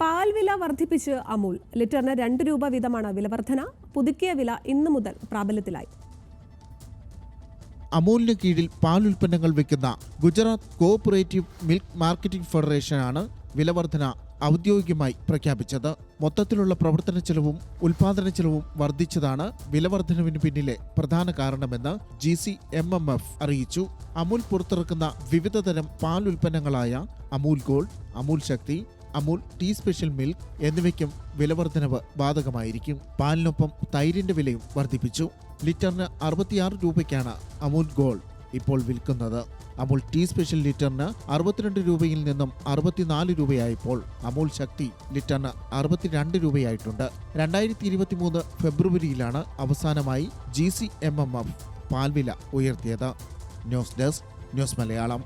പാൽ വില വർദ്ധിപ്പിച്ച് അമൂൽ. ലിറ്ററിന് രണ്ട് രൂപ വീതമാണ് വില വർധന പുതുക്കിയ വില ഇന്നു മുതൽ പ്രാബല്യത്തിലായി. അമൂലിന് കീഴിൽ പാൽ ഉൽപ്പന്നങ്ങൾ വിൽക്കുന്ന ഗുജറാത്ത് കോഓപ്പറേറ്റീവ് മിൽക്ക് മാർക്കറ്റിംഗ് ഫെഡറേഷനാണ് വിലവർധന ഔദ്യോഗികമായി പ്രഖ്യാപിച്ചത്. മൊത്തത്തിലുള്ള പ്രവർത്തന ചെലവും ഉൽപാദന ചെലവും വർദ്ധിച്ചതാണ് വിലവർധനവിന് പിന്നിലെ പ്രധാന കാരണമെന്ന് G C M M F അറിയിച്ചു. അമൂൽ പുറത്തിറക്കുന്ന വിവിധതരം പാൽ ഉൽപ്പന്നങ്ങളായ Amul gold Amul Shakti Amul tea special milk എന്നിവയ്ക്കും വിലവർദ്ധനവ് ബാധകമായിരിക്കും. പാലിനൊപ്പം തൈരിന്റെ വിലയും വർദ്ധിപ്പിച്ചു. ലിറ്ററിന് അറുപത്തിയാറ് രൂപയ്ക്കാണ് അമൂൽ ഗോൾഡ് ഇപ്പോൾ വിൽക്കുന്നത്. അമൂൽ ടീ സ്പെഷ്യൽ ലിറ്ററിന് അറുപത്തിരണ്ട് രൂപയിൽ നിന്നും അറുപത്തിനാല് രൂപയായപ്പോൾ അമൂൽ ശക്തി ലിറ്ററിന് അറുപത്തിരണ്ട് രൂപയായിട്ടുണ്ട്. രണ്ടായിരത്തി ഇരുപത്തിമൂന്ന് ഫെബ്രുവരിയിലാണ് അവസാനമായി G C M M F പാൽവില ഉയർത്തിയത്. News desk news Malayalam.